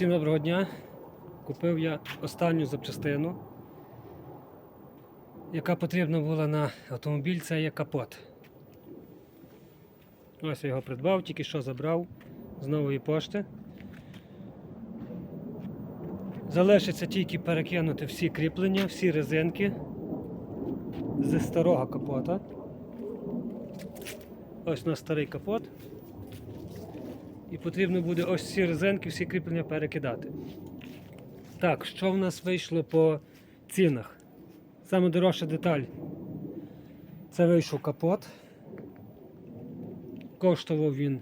Всім доброго дня. Купив я останню запчастину, яка потрібна була на автомобіль, це є капот. Ось я його придбав, тільки що забрав з нової пошти. Залишиться тільки перекинути всі кріплення, всі резинки зі старого капота. Ось у нас старий капот. І потрібно буде ось всі резинки, всі кріплення перекидати. Так, що в нас вийшло по цінах? Саме дорожча деталь. Це вийшов капот. Коштував він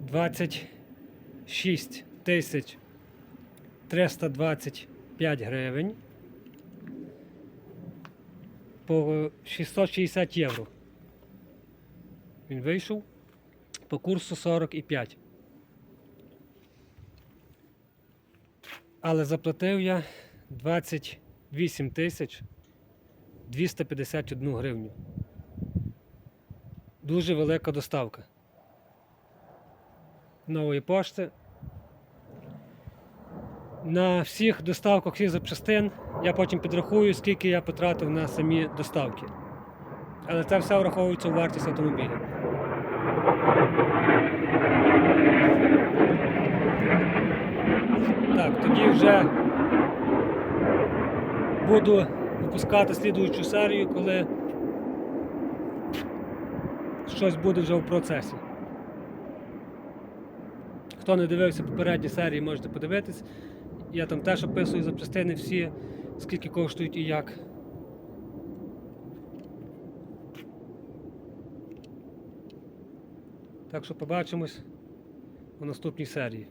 26 тисяч 325 гривень. По 660 євро. Він вийшов по курсу 45. Але заплатив я 28 тисяч 251 гривню. Дуже велика доставка. Нової пошти. На всіх доставках всіх запчастин я потім підрахую, скільки я потратив на самі доставки. Але це все враховується у вартість автомобіля. Так, тоді вже буду випускати слідуючу серію, коли щось буде вже в процесі. Хто не дивився попередні серії, можете подивитись. Я там теж описую запчастини всі, скільки коштують і як. Так що побачимось у наступній серії.